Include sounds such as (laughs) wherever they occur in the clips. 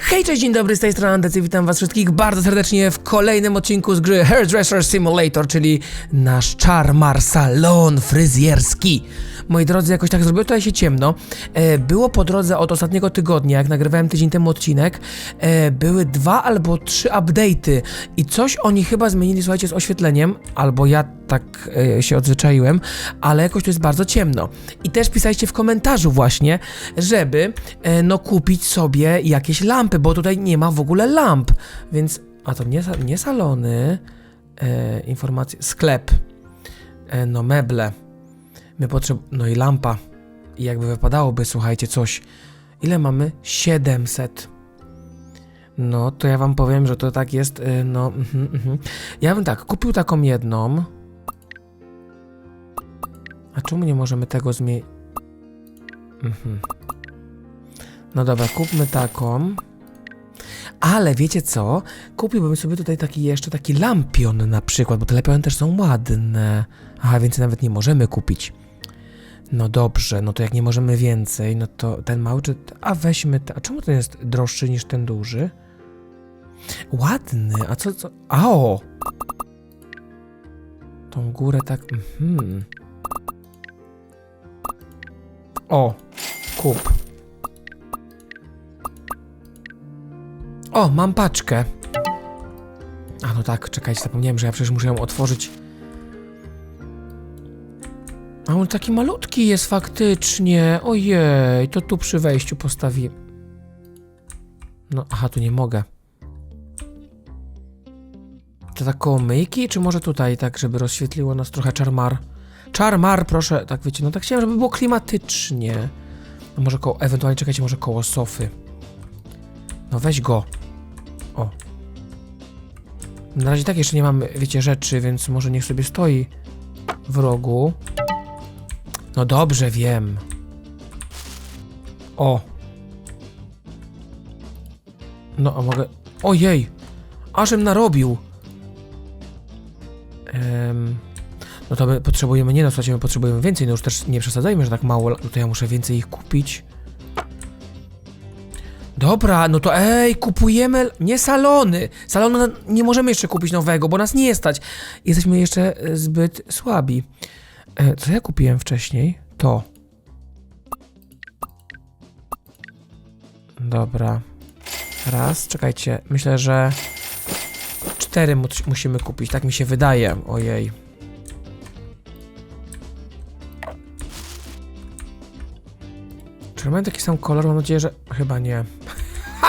Hej, cześć, dzień dobry, z tej strony Andecy, witam was wszystkich bardzo serdecznie w kolejnym odcinku z gry Hairdresser Simulator, czyli nasz czarmar salon fryzjerski. Moi drodzy, jakoś tak zrobiło tutaj się ciemno. E, było po drodze od ostatniego tygodnia, jak nagrywałem tydzień temu odcinek, e, były dwa albo trzy update'y i coś oni chyba zmienili, słuchajcie, z oświetleniem, albo ja tak e, się odzwyczaiłem, ale jakoś to jest bardzo ciemno. I też pisaliście w komentarzu właśnie, żeby no kupić sobie jakieś lampy, bo tutaj nie ma w ogóle lamp, więc a to nie, nie salony, e, informacje, sklep, e, no meble, my potrzeb, no i lampa. I jakby wypadałoby, słuchajcie, coś. Ile mamy? 700. No, to ja wam powiem, że to tak jest, e, no, mhm, mhm. Ja bym tak, kupił taką jedną. A czemu nie możemy tego zmienić? Mhm. No dobra, kupmy taką. Ale wiecie co? Kupiłbym sobie tutaj taki jeszcze taki lampion na przykład, bo te lampiony też są ładne. Aha, więcej nawet nie możemy kupić. No dobrze, no to jak nie możemy więcej, no to ten mały czy... A weźmy... A czemu ten jest droższy niż ten duży? Ładny, a co... co? A o! Tą górę tak... Mhm. O, kup. O, mam paczkę. A no tak, czekajcie, zapomniałem, że ja przecież muszę ją otworzyć. A on taki malutki jest faktycznie. Ojej, to tu przy wejściu postawi. No, aha, tu nie mogę. To tak koło myjki, czy może tutaj, tak, żeby rozświetliło nas trochę czarmar? Czarmar, proszę, tak wiecie, no tak chciałem, żeby było klimatycznie. No może koło, ewentualnie czekajcie, może koło sofy. No weź go. O. Na razie tak jeszcze nie mam, wiecie, rzeczy, więc może niech sobie stoi w rogu. No dobrze, wiem. O. No, a mogę... Ojej! Ażem narobił! Em, no to my potrzebujemy, nie no, słuchajcie, my potrzebujemy więcej, no już też nie przesadzajmy, że tak mało, no to ja muszę więcej ich kupić. Dobra, no to ej, kupujemy, nie salony, salonu na- nie możemy jeszcze kupić nowego, bo nas nie stać. Jesteśmy jeszcze e, zbyt słabi. E, co ja kupiłem wcześniej? To. Dobra. Raz, czekajcie, myślę, że cztery mu- musimy kupić, tak mi się wydaje, ojej. Czy mają taki sam kolor? Mam nadzieję, że chyba nie.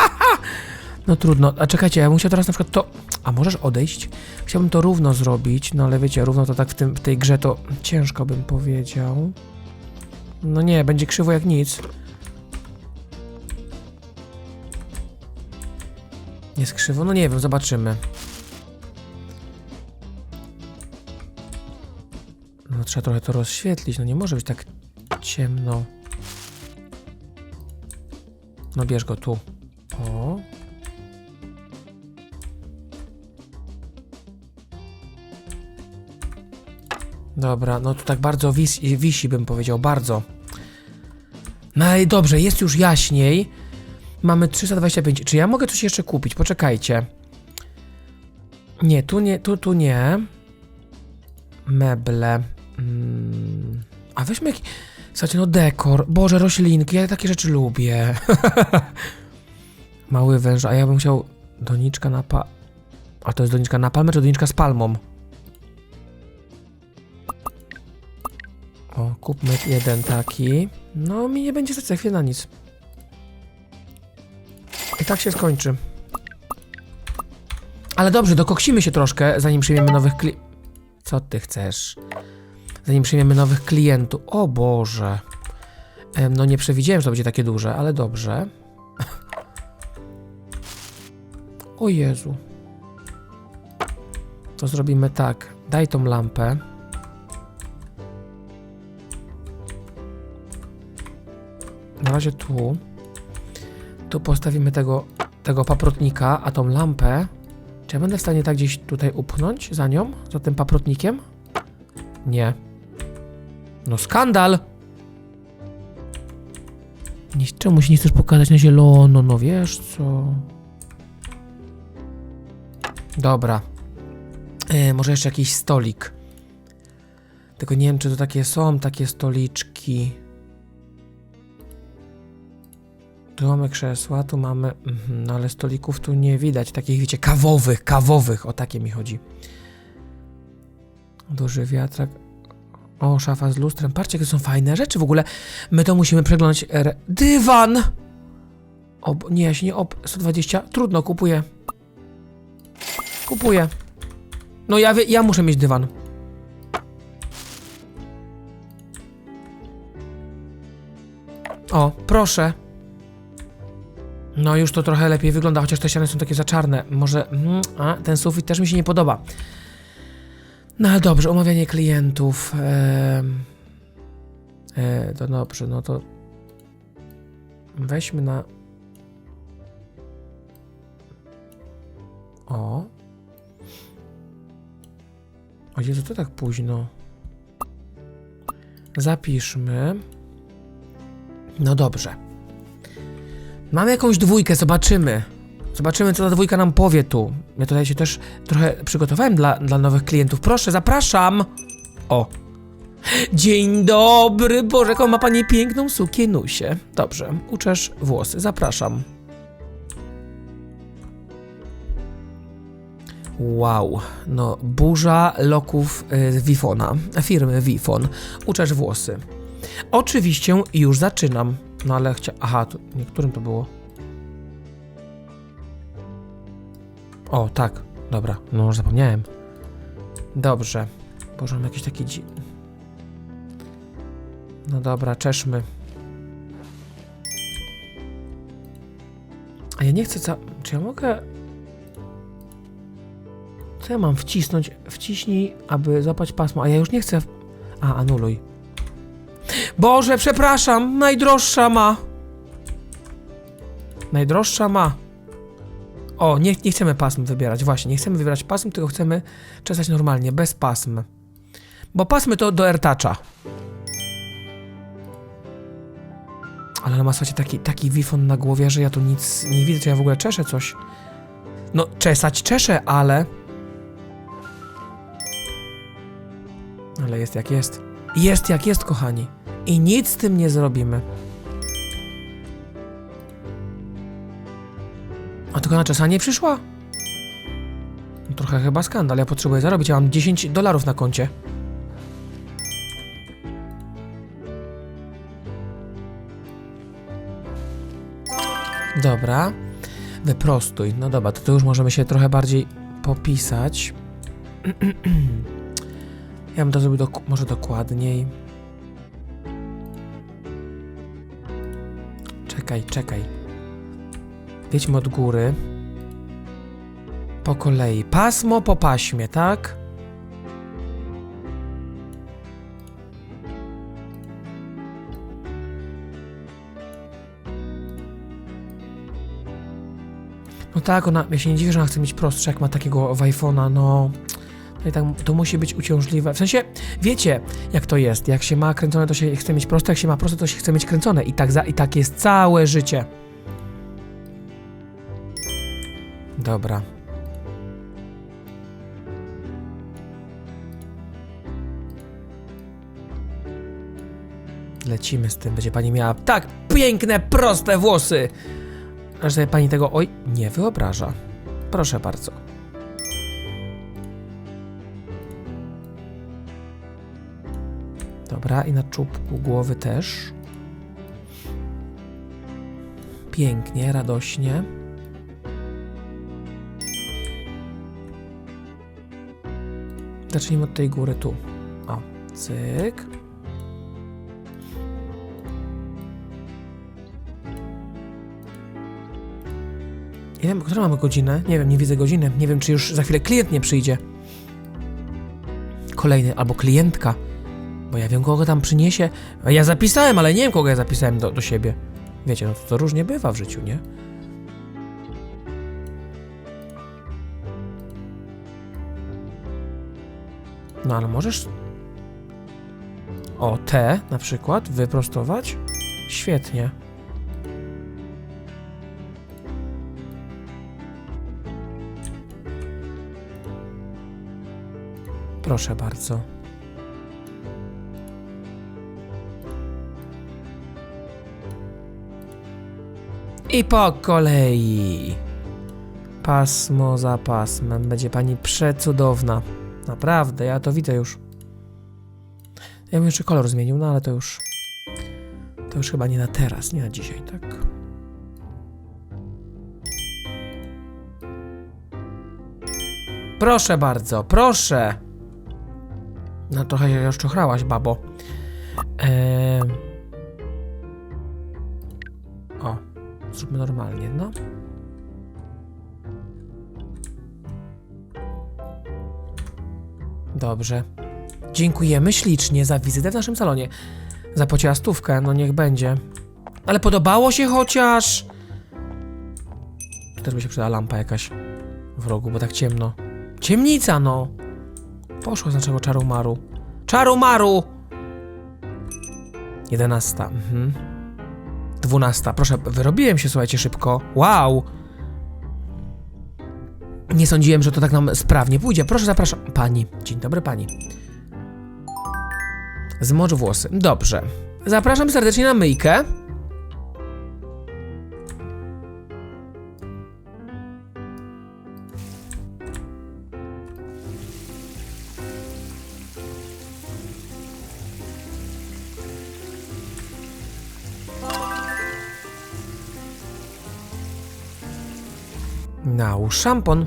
(laughs) no trudno. A czekajcie, ja bym chciał teraz na przykład to... A możesz odejść? Chciałbym to równo zrobić, no ale wiecie, równo to tak w, tym, w tej grze to ciężko bym powiedział. No nie, będzie krzywo jak nic. Jest krzywo? No nie wiem, zobaczymy. No trzeba trochę to rozświetlić, no nie może być tak ciemno. No bierz go tu. O. Dobra, no tu tak bardzo wisi, wisi bym powiedział, bardzo. No i dobrze, jest już jaśniej. Mamy 325. Czy ja mogę coś jeszcze kupić? Poczekajcie. Nie, tu nie, tu, tu nie. Meble. Mm. A weźmy jakiś... Słuchajcie, no dekor. Boże, roślinki, ja takie rzeczy lubię. (laughs) Mały węż, a ja bym chciał doniczka na pa... A to jest doniczka na palmę, czy doniczka z palmą? Kupmy jeden taki. No, mi nie będzie stać za chwilę na nic. I tak się skończy. Ale dobrze, dokoksimy się troszkę, zanim przyjmiemy nowych kli... Co ty chcesz? Zanim przyjmiemy nowych klientów. O Boże. No nie przewidziałem, że to będzie takie duże, ale dobrze. (laughs) O Jezu. To zrobimy tak. Daj tą lampę. Na razie tu. Tu postawimy tego, tego paprotnika, a tą lampę. Czy ja będę w stanie tak gdzieś tutaj upchnąć za nią? Za tym paprotnikiem? Nie. No skandal! Nie, czemu się nie chcesz pokazać na zielono? No wiesz co? Dobra. E, może jeszcze jakiś stolik. Tylko nie wiem, czy to takie są, takie stoliczki. Tu mamy krzesła, tu mamy... Mhm, no ale stolików tu nie widać, takich wiecie, kawowych, kawowych, o takie mi chodzi. Duży wiatrak. O, szafa z lustrem. Patrzcie, jakie są fajne rzeczy w ogóle. My to musimy przeglądać. Dywan! Ob... Nie, ja się nie ob... 120. Trudno, kupuję. Kupuję. No ja, wie... ja muszę mieć dywan. O, proszę. No już to trochę lepiej wygląda, chociaż te ściany są takie za czarne. Może... Mm, a, ten sufit też mi się nie podoba. No ale dobrze, omawianie klientów. em, E, to dobrze, no to weźmy na. O. O Jezu, to tak późno. Zapiszmy. No dobrze. Mamy jakąś dwójkę, zobaczymy. Zobaczymy, co ta dwójka nam powie tu. Ja tutaj się też trochę przygotowałem dla, dla nowych klientów. Proszę, zapraszam! O. Dzień dobry, Boże, jaką ma pani piękną sukienusię. Dobrze, uczesz włosy, zapraszam. Wow, no burza loków y, Wifona, firmy Wifon. Uczesz włosy. Oczywiście już zaczynam. No ale chcia... Aha, to niektórym to było. O, tak. Dobra, no już zapomniałem. Dobrze. Boże, mam jakiś taki dzi... No dobra, czeszmy. A ja nie chcę ca... Czy ja mogę... Co ja mam wcisnąć? Wciśnij, aby złapać pasmo. A ja już nie chcę... A, anuluj. Boże, przepraszam! Najdroższa ma! Najdroższa ma. O, nie, nie chcemy pasm wybierać, właśnie, nie chcemy wybierać pasm, tylko chcemy czesać normalnie, bez pasm. Bo pasmy to do AirToucha. Ale ona ma, słuchajcie, taki, taki wifon na głowie, że ja tu nic nie widzę, czy ja w ogóle czeszę coś. No, czesać czeszę, ale... Ale jest jak jest. Jest jak jest, kochani. I nic z tym nie zrobimy. A tylko na czesanie przyszła? No, trochę chyba skandal, ja potrzebuję zarobić, ja mam 10 dolarów na koncie. Dobra. Wyprostuj. No dobra, to, to już możemy się trochę bardziej popisać. (clears throat) ja bym to zrobił może dokładniej. Czekaj, czekaj. Wiedźmy od góry. Po kolei. Pasmo po paśmie, tak? No tak, ona, ja się nie dziwię, że ona chce mieć prostsze, jak ma takiego iPhone'a, no... Tak, to musi być uciążliwe. W sensie, wiecie, jak to jest. Jak się ma kręcone, to się chce mieć proste, jak się ma proste, to się chce mieć kręcone. I tak, za, i tak jest całe życie. Dobra. Lecimy z tym. Będzie pani miała tak piękne, proste włosy, że sobie pani tego, oj, nie wyobraża. Proszę bardzo. Dobra, i na czubku głowy też. Pięknie, radośnie. Zacznijmy od tej góry tu. O, cyk. Nie wiem, mamy godzinę? Nie wiem, nie widzę godziny. Nie wiem, czy już za chwilę klient nie przyjdzie. Kolejny, albo klientka. Bo ja wiem, kogo tam przyniesie. A ja zapisałem, ale nie wiem, kogo ja zapisałem do, do siebie. Wiecie, no to, to różnie bywa w życiu, nie? No ale możesz... O, te na przykład wyprostować? Świetnie. Proszę bardzo. I po kolei. Pasmo za pasmem. Będzie pani przecudowna. Naprawdę, ja to widzę już. Ja bym jeszcze kolor zmienił, no ale to już. To już chyba nie na teraz, nie na dzisiaj, tak? Proszę bardzo, proszę. No trochę się rozczochrałaś, babo. Eee... normalnie, no. Dobrze. Dziękujemy ślicznie za wizytę w naszym salonie. Zapłaciła stówkę, no niech będzie. Ale podobało się chociaż. Też by się przydała lampa jakaś w rogu, bo tak ciemno. Ciemnica, no! Poszło z naszego czarumaru. Czarumaru! Jedenasta, mhm. Dwunasta, proszę, wyrobiłem się, słuchajcie, szybko. Wow! Nie sądziłem, że to tak nam sprawnie pójdzie. Proszę, zapraszam. Pani. Dzień dobry, pani. Zmocz włosy. Dobrze. Zapraszam serdecznie na myjkę. Nałóż szampon.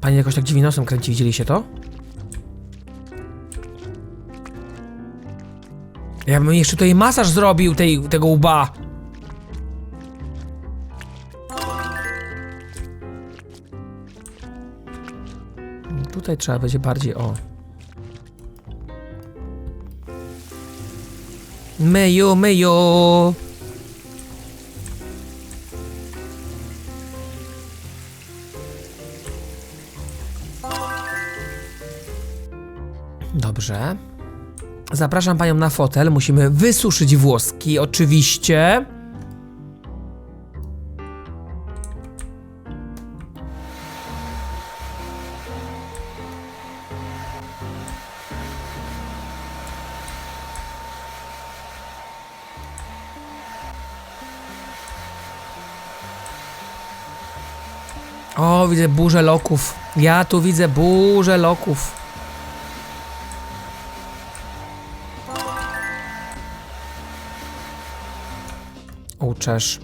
Pani jakoś tak dziwnie nosem kręci, widzieliście to? Ja bym jeszcze tutaj masaż zrobił tej, tego łba. Tutaj trzeba będzie bardziej o. Myju, myju. Dobrze. Zapraszam panią na fotel. Musimy wysuszyć włoski, oczywiście. O, widzę burzę loków. Ja tu widzę burzę loków. Uczesz.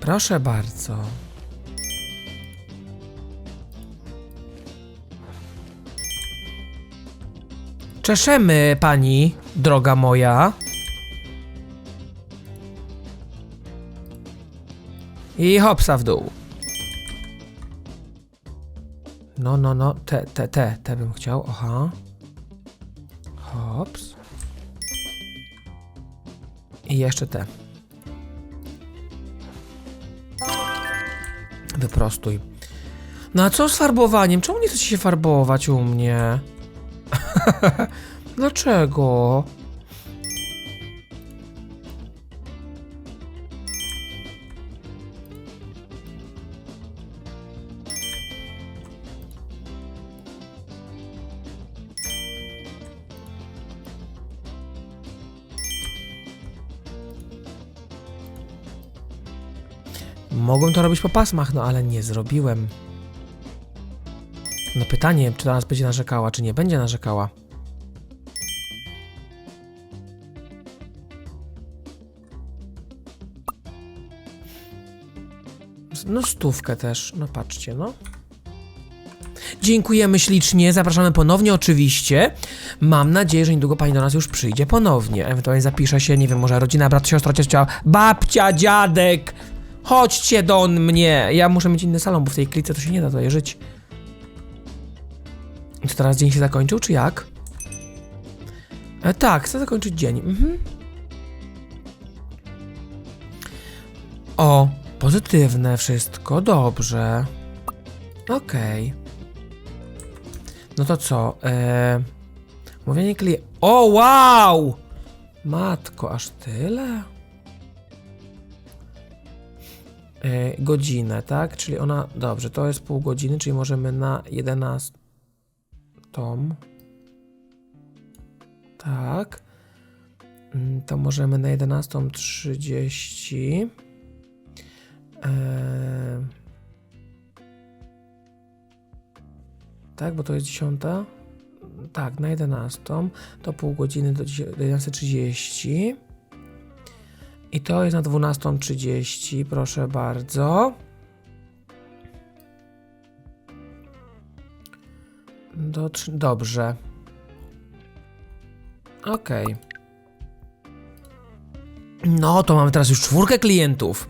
Proszę bardzo. Czeszemy pani, droga moja. I hopsa w dół. No, no, no, te, te, te, te bym chciał, aha. Hops. I jeszcze te. Wyprostuj. No a co z farbowaniem? Czemu nie chcecie się farbować u mnie? (laughs) Dlaczego? Mogłem to robić po pasmach, no ale nie zrobiłem. No pytanie, czy teraz będzie narzekała, czy nie będzie narzekała. No stówkę też, no patrzcie, no. Dziękujemy ślicznie, zapraszamy ponownie oczywiście. Mam nadzieję, że niedługo pani do nas już przyjdzie ponownie. Ewentualnie zapisze się, nie wiem, może rodzina, brat, siostra, ciocia, babcia, dziadek. Chodźcie do mnie. Ja muszę mieć inny salon, bo w tej klice to się nie da tutaj żyć. To teraz dzień się zakończył, czy jak? E, tak, chcę zakończyć dzień. Mhm. O, pozytywne wszystko, dobrze. Okej. No to co? E, Mówienie klient. O, wow! Matko, aż tyle? Godzinę, tak? Czyli ona. Dobrze, to jest pół godziny, czyli możemy na 11. Tom. Tak. Mm, To możemy na 11.30. Eee... Tak, bo to jest 10. Tak, na 11. To pół godziny do 10 do 11.30. I to jest na 12.30, proszę bardzo. Do, dobrze. Okej. No, to mamy teraz już czwórkę klientów.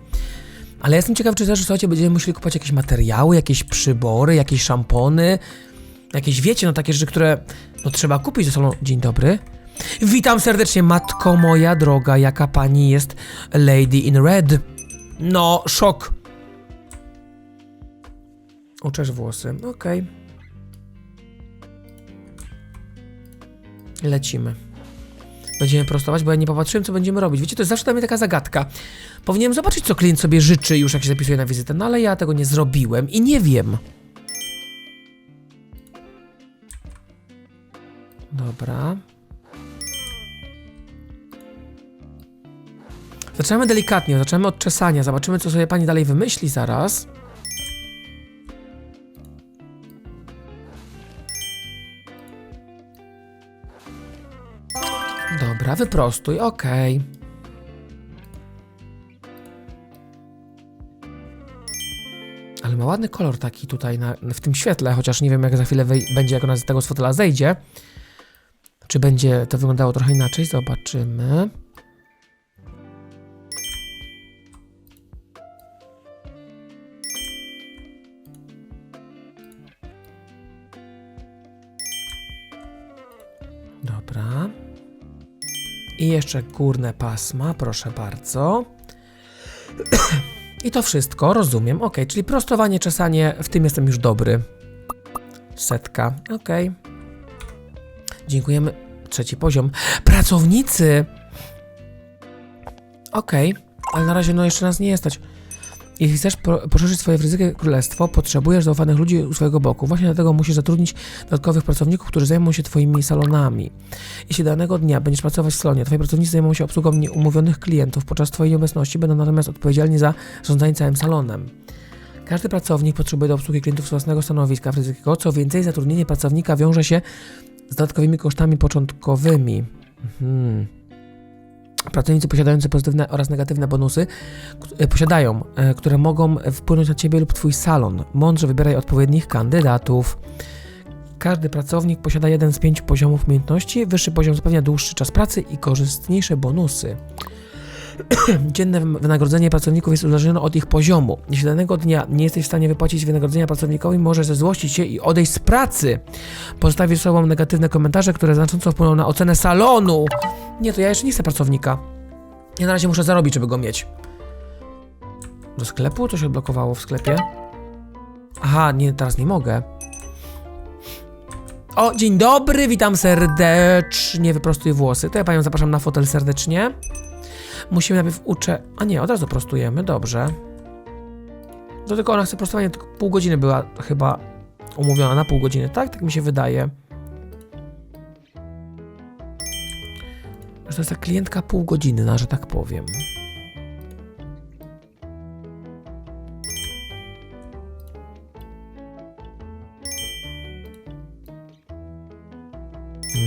Ale jestem ciekaw, czy też, słuchajcie, będziemy musieli kupować jakieś materiały, jakieś przybory, jakieś szampony, jakieś, wiecie, no takie rzeczy, które no trzeba kupić do salonu. Dzień dobry. Witam serdecznie, matko moja droga, jaka pani jest Lady in Red. No, szok. Uczesz włosy, okej. Lecimy. Będziemy prostować, bo ja nie popatrzyłem, co będziemy robić. Wiecie, to jest zawsze dla mnie taka zagadka. Powinienem zobaczyć, co klient sobie życzy już, jak się zapisuje na wizytę, no ale ja tego nie zrobiłem i nie wiem. Zaczynamy delikatnie, zaczynamy od czesania. Zobaczymy, co sobie pani dalej wymyśli zaraz. Dobra, wyprostuj, okej. Ale ma ładny kolor taki tutaj na, w tym świetle, chociaż nie wiem jak za chwilę będzie, jak ona z tego z fotela zejdzie. Czy będzie to wyglądało trochę inaczej? Zobaczymy. Dobra. I jeszcze górne pasma, proszę bardzo. (clears throat) I to wszystko, rozumiem. Ok, czyli prostowanie, czesanie, w tym jestem już dobry. Setka, ok. Dziękujemy. Trzeci poziom. Pracownicy! Okej, ale na razie no jeszcze nas nie stać. Jeśli chcesz poszerzyć swoje ryzyko królestwo, potrzebujesz zaufanych ludzi u swojego boku. Właśnie dlatego musisz zatrudnić dodatkowych pracowników, którzy zajmą się twoimi salonami. Jeśli danego dnia będziesz pracować w salonie, twoi pracownicy zajmą się obsługą nieumówionych klientów, podczas twojej obecności będą natomiast odpowiedzialni za zarządzanie całym salonem. Każdy pracownik potrzebuje do obsługi klientów z własnego stanowiska fryzyjskiego. Co więcej, zatrudnienie pracownika wiąże się z dodatkowymi kosztami początkowymi. Mhm. Pracownicy posiadający pozytywne oraz negatywne bonusy e, posiadają, e, które mogą wpłynąć na ciebie lub twój salon. Mądrze wybieraj odpowiednich kandydatów. Każdy pracownik posiada jeden z pięciu poziomów umiejętności. Wyższy poziom zapewnia dłuższy czas pracy i korzystniejsze bonusy. (clears throat) Dzienne wynagrodzenie pracowników jest uzależnione od ich poziomu. Jeśli danego dnia nie jesteś w stanie wypłacić wynagrodzenia pracownikowi, możesz zezłościć się i odejść z pracy. Pozostawisz sobą negatywne komentarze, które znacząco wpłyną na ocenę salonu. Nie, to ja jeszcze nie chcę pracownika. Ja na razie muszę zarobić, żeby go mieć. Do sklepu? To się odblokowało w sklepie. Aha, nie, teraz nie mogę. O, dzień dobry, witam serdecznie, wyprostuję włosy. To ja panią zapraszam na fotel serdecznie. Musimy najpierw uczę... A nie, od razu prostujemy, dobrze. To tylko ona chce prostowanie, tylko pół godziny była chyba umówiona na pół godziny, tak? Tak mi się wydaje. Że to jest ta klientka pół godziny, na że tak powiem.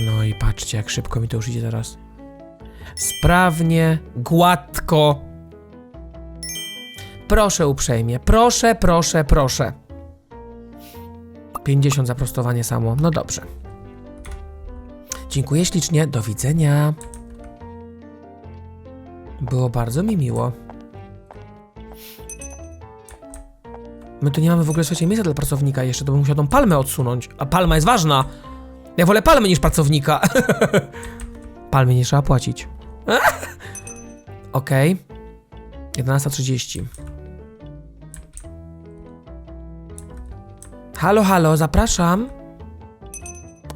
No i patrzcie, jak szybko mi to już idzie teraz. Sprawnie, gładko. Proszę uprzejmie, proszę, proszę, proszę. 50 za prostowanie samo. No dobrze. Dziękuję ślicznie, do widzenia. Było bardzo mi miło. My tu nie mamy w ogóle słuchajcie miejsca dla pracownika jeszcze, to bym musiał tą palmę odsunąć. A palma jest ważna. Ja wolę palmę niż pracownika. (laughs) Palmy nie trzeba płacić. (laughs) Okej. 11.30. Halo, halo, zapraszam.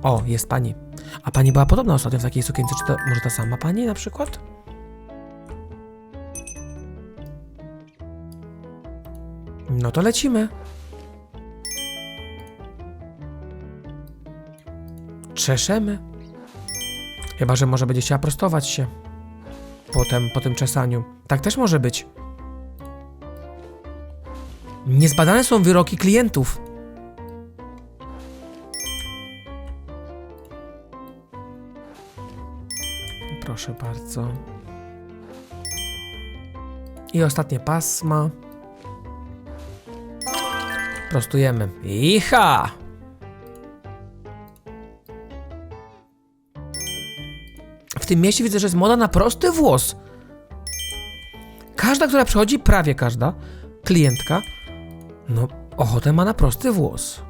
O, jest pani. A pani była podobna ostatnio w takiej sukience, czy to może ta sama pani na przykład? No to lecimy. Czeszemy. Chyba, że może będzie chciała prostować się. Potem, po tym czesaniu. Tak też może być. Niezbadane są wyroki klientów. Proszę bardzo. I ostatnie pasma. Prostujemy. Icha! W tym mieście widzę, że jest moda na prosty włos. Każda, która przychodzi, prawie każda klientka, no ochotę ma na prosty włos.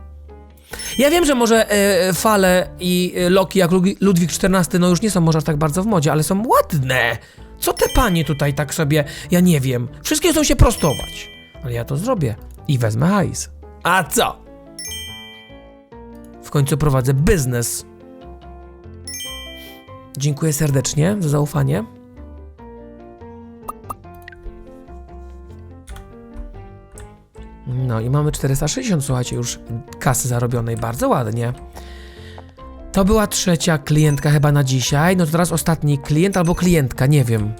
Ja wiem, że może e, fale i e, loki jak Lud- Ludwik XIV no już nie są może aż tak bardzo w modzie, ale są ładne. Co te panie tutaj tak sobie, ja nie wiem. Wszystkie chcą się prostować. Ale ja to zrobię i wezmę hajs. A co? W końcu prowadzę biznes. Dziękuję serdecznie za zaufanie. No i mamy 460, słuchajcie, już kasy zarobionej, bardzo ładnie. To była trzecia klientka chyba na dzisiaj, no to teraz ostatni klient albo klientka, nie wiem.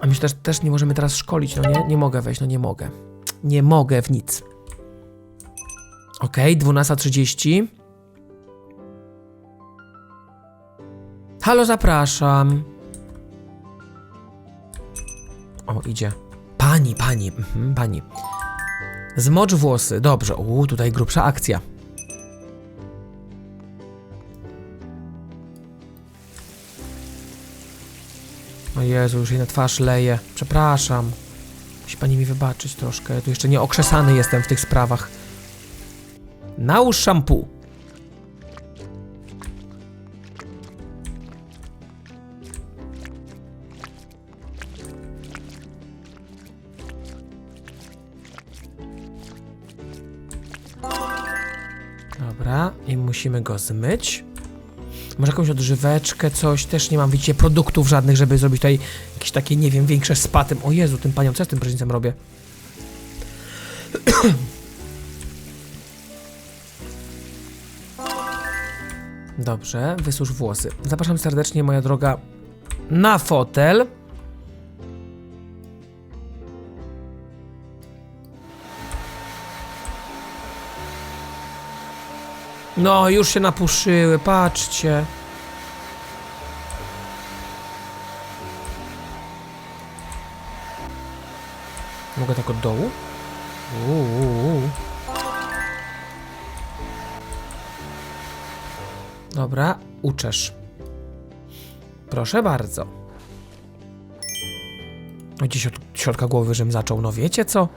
A my też, też nie możemy teraz szkolić, no nie? Nie mogę wejść, no nie mogę. Nie mogę w nic. Okej, 12.30. Halo, zapraszam. O, idzie. Pani, pani, mhm, pani. Zmocz włosy, dobrze. Uuu, tutaj grubsza akcja. O Jezu, już jej na twarz leje. Przepraszam. Musi pani mi wybaczyć troszkę. Tu jeszcze nie okrzesany jestem w tych sprawach. Nałóż shampoo. Dobra, i musimy go zmyć. Może jakąś odżyweczkę, coś. Też nie mam, widzicie, produktów żadnych, żeby zrobić tutaj jakieś takie, nie wiem, większe spa tym. O Jezu, tym paniom, co ja z tym prysznicem robię? Dobrze, wysusz włosy. Zapraszam serdecznie, moja droga, na fotel. No, już się napuszyły, patrzcie. Mogę tak od dołu? Dobra, uczesz. Proszę bardzo. Gdzieś od środka głowy, żebym zaczął, no wiecie co?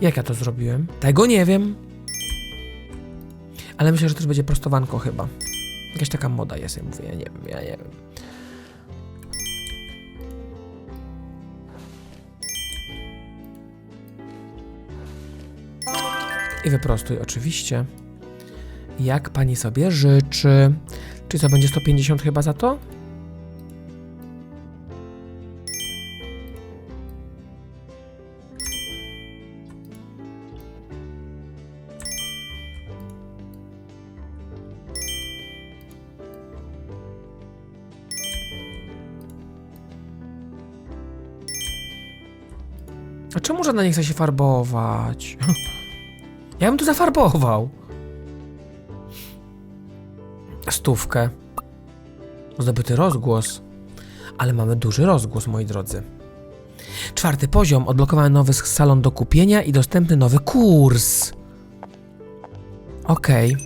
Jak ja to zrobiłem? Tego nie wiem. Ale myślę, że też będzie prostowanko chyba. Jakaś taka moda jest, ja mówię, ja nie wiem, ja nie wiem. I wyprostuj oczywiście. Jak pani sobie życzy. Czy co, będzie 150 chyba za to? Nie chce się farbować? Ja bym tu zafarbował. Stówkę. Zdobyty rozgłos. Ale mamy duży rozgłos, moi drodzy. Czwarty poziom. Odblokowany nowy salon do kupienia i dostępny nowy kurs. Okej.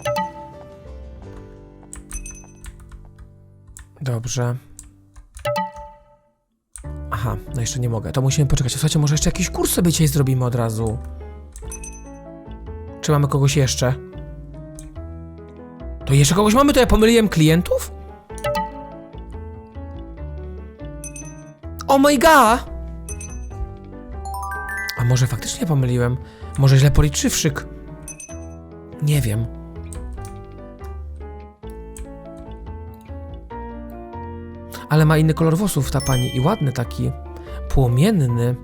Dobrze. Aha, no jeszcze nie mogę. To musimy poczekać. Słuchajcie, może jeszcze jakiś kurs sobie dzisiaj zrobimy od razu. Czy mamy kogoś jeszcze? To jeszcze kogoś mamy? To ja pomyliłem klientów? Oh my god! A może faktycznie pomyliłem? Może źle policzywszyk? Nie wiem. Ale ma inny kolor włosów ta pani i ładny taki. Płomienny.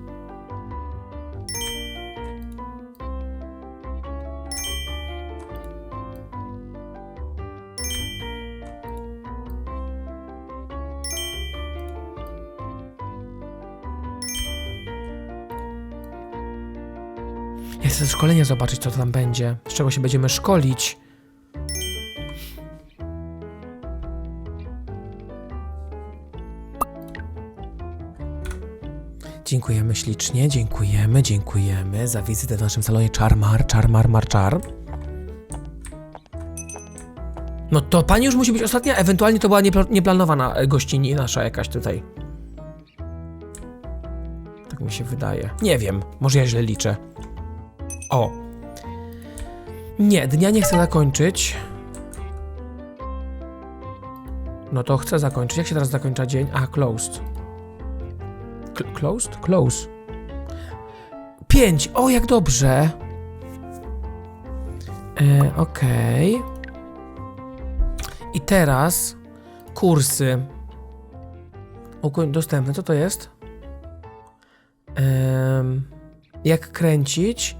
Ja chcę zobaczyć, co tam będzie. Z czego się będziemy szkolić. Dziękujemy ślicznie, dziękujemy, dziękujemy za wizytę w naszym salonie Charmar, Charmar, Mar, Char. No to pani już musi być ostatnia, ewentualnie to była niepla- nieplanowana e, gościni nasza jakaś tutaj. Tak mi się wydaje. Nie wiem, może ja źle liczę. O. Nie, dnia nie chcę zakończyć. No to chcę zakończyć. Jak się teraz zakończa dzień? A, closed. Cl- closed? Close. Pięć. O, jak dobrze. E, Okej. I teraz kursy. Dostępne. Co to jest? Jak kręcić,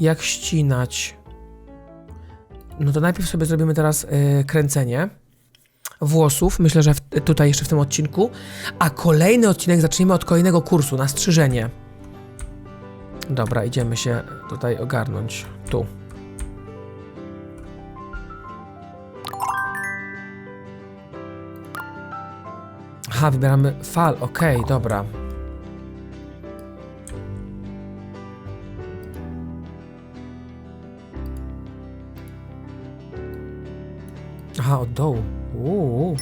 jak ścinać. No to najpierw sobie zrobimy teraz e, kręcenie włosów, myślę, że w, tutaj jeszcze w tym odcinku, a kolejny odcinek zaczniemy od kolejnego kursu na strzyżenie. Dobra, idziemy się tutaj ogarnąć. Tu. Aha, wybieramy fal, okej, dobra. Aha, od dołu. Uuu.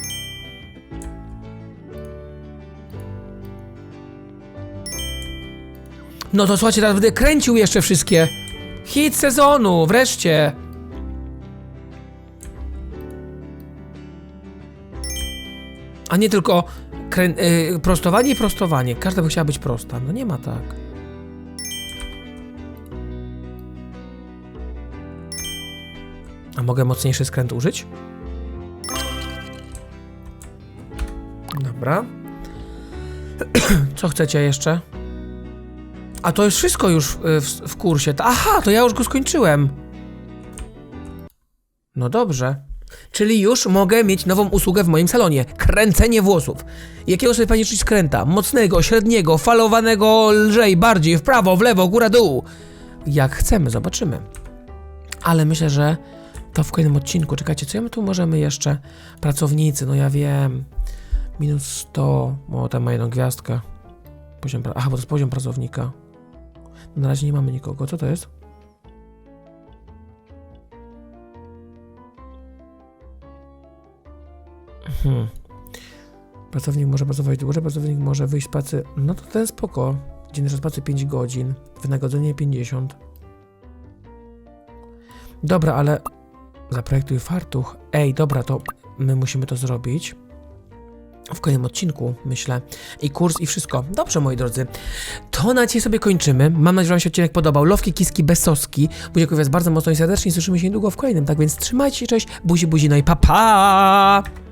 No to słuchajcie, teraz będę kręcił jeszcze wszystkie. Hit sezonu, wreszcie. A nie tylko krę- y, prostowanie i prostowanie. Każda by chciała być prosta. No nie ma tak. A mogę mocniejszy skręt użyć? Dobra. (clears throat) Co chcecie jeszcze? A to jest wszystko już w, w, w kursie. Aha, to ja już go skończyłem. No dobrze. Czyli już mogę mieć nową usługę w moim salonie. Kręcenie włosów. Jakiego sobie pani życzyć skręta? Mocnego, średniego, falowanego lżej, bardziej, w prawo, w lewo, góra, dół. Jak chcemy, zobaczymy. Ale myślę, że to w kolejnym odcinku. Czekajcie, co my tu możemy jeszcze? Pracownicy, no ja wiem. Minus 100. O, tam ma jedną gwiazdkę. Poziom Aha, bo to jest poziom pracownika. Na razie nie mamy nikogo. Co to jest? Hmm. Pracownik może pracować dłużej, pracownik może wyjść z pracy. No to ten spoko. Dzienny czas pracy 5 godzin. Wynagrodzenie 50. Dobra, ale zaprojektuj fartuch. Ej, dobra, to my musimy to zrobić w kolejnym odcinku, myślę. I kurs, i wszystko. Dobrze, moi drodzy. To na dzisiaj sobie kończymy. Mam nadzieję, że Wam się odcinek podobał. Lowki, kiski, besoski. Dziękuję Was bardzo mocno i serdecznie. Słyszymy się niedługo w kolejnym. Tak więc trzymajcie się, cześć. Buzi, buzi, no i pa, pa!